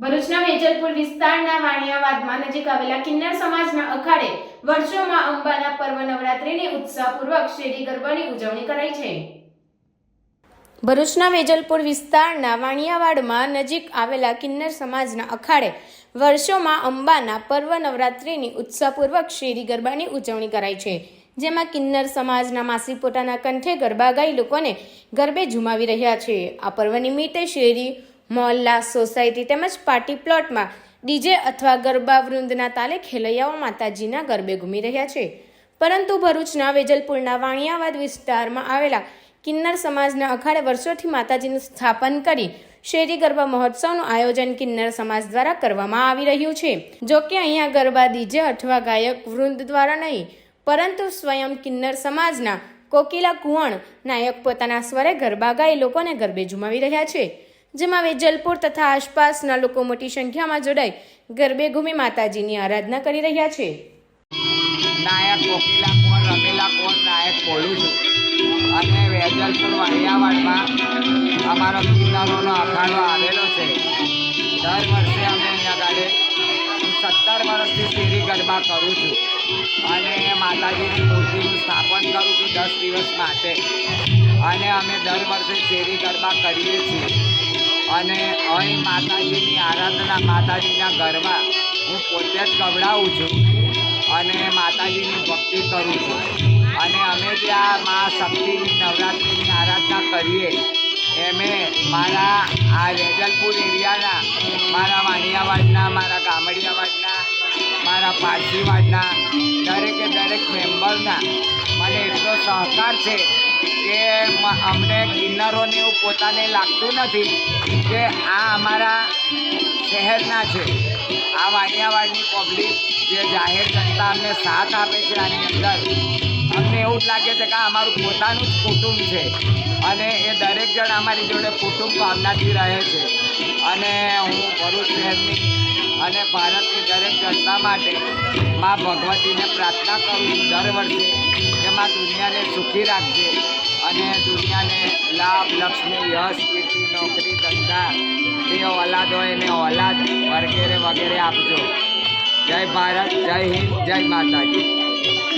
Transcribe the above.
ભરૂચના વેજલપુર વિસ્તારના વાણિયાવાદમાં નજીક આવેલા કિન્નર સમાજના અખાડે વર્ષોમાં અંબાના પર્વ નવરાત્રિની ઉત્સાહપૂર્વક શેરી ગરબાની ઉજવણી કરાઈ છે. ભરૂચના વેજલપુર વિસ્તારના વાણિયાવાડમાં નજીક આવેલા કિન્નર સમાજના અખાડે વર્ષોમાં અંબાના પર્વ નવરાત્રિની ઉત્સાહપૂર્વક શેરી ગરબાની ઉજવણી કરાઈ છે. જેમાં કિન્નર સમાજના માસી પોતાના કંઠે ગરબા ગાઈ લોકોને ગરબે ઝુમાવી રહ્યા છે. આ પર્વ નિમિત્તે શેરી મોહલ્લા, સોસાયટી તેમજ પાર્ટી પ્લોટમાં ડીજે અથવા ગરબા વૃંદના તાલે ખેલૈયાઓ માતાજીના ગરબે ઘૂમી રહ્યા છે. પરંતુ ભરૂચના વેજલપુરના વાણિયાવાદ વિસ્તારમાં આવેલા કિન્નર સમાજના અખાડે વર્ષોથી માતાજીનું સ્થાપન કરી શેરી ગરબા મહોત્સવનું આયોજન કિન્નર સમાજ દ્વારા કરવામાં આવી રહ્યું છે. જો કે અહીંયા ગરબા, ડીજે અથવા ગાયક વૃંદ દ્વારા નહીં, પરંતુ સ્વયં કિન્નર સમાજના કોકિલા કુંવણ નાયક પોતાના સ્વરે ગરબા ગાઈ લોકોને ગરબે ઝુમાવી રહ્યા છે. જેમાં વેજલપુર તથા આસપાસના લોકો મોટી સંખ્યામાં જોડાઈ ગરબે ઘૂમી માતાજીની આરાધના કરી રહ્યા છે. નાયક કોકિલા કોણ, રમેલા કોણ, નાયક બોલું છું. અને વેજલપુર વાણિયાવાડમાં અમારો કિન્નરોનો અખાડો આવેલો છે. દર વર્ષે અમે અહીંયા ગાડે સત્તર વર્ષથી શેરી ગરબા કરું છું. અને માતાજીની મૂર્તિનું સ્થાપન કરું છું દસ દિવસ માટે. અને અમે દર વર્ષે શેરી ગરબા કરીએ છીએ. અને અહીં માતાજીની આરાધના માતાજીના ગરબા હું પોતે જ ગવડાવું છું અને માતાજીની ભક્તિ કરું છું. અને અમે ત્યાં મા શક્તિની નવરાત્રિની આરાધના કરીએ, એમે મારા આ વેજલપુર એરિયાના, મારા વાણિયાવાડના, મારા ગામડિયાવાડના, મારા પારસીવાડના, દરેકે દરેક મેમ્બરના મને એટલો સહકાર છે અમને કિન્નરોને એવું પોતાને લાગતું નથી કે આ અમારા શહેરના છે. આ વાણિયાવાડની પબ્લિક જે જાહેર જનતા અમને સાથ આપે છે આની અંદર. અમને એવું જ લાગે છે કે આ અમારું પોતાનું જ કુટુંબ છે. અને એ દરેક જણ અમારી જોડે કુટુંબ ભાવનાથી રહે છે. અને હું ભરૂચ શહેરની અને ભારતની દરેક જનતા માટે મા ભગવતીને પ્રાર્થના કરું દર વર્ષે કે મા દુનિયાને સુખી રાખજે. અને દુનિયાને લાભ, લક્ષ્મી, યશ, કીર્તિ, નોકરી, ધંધા જે ઓલાદ હોય એને ઓલાદ વગેરે વગેરે આપજો. જય ભારત, જય હિન્દ, જય માતાજી.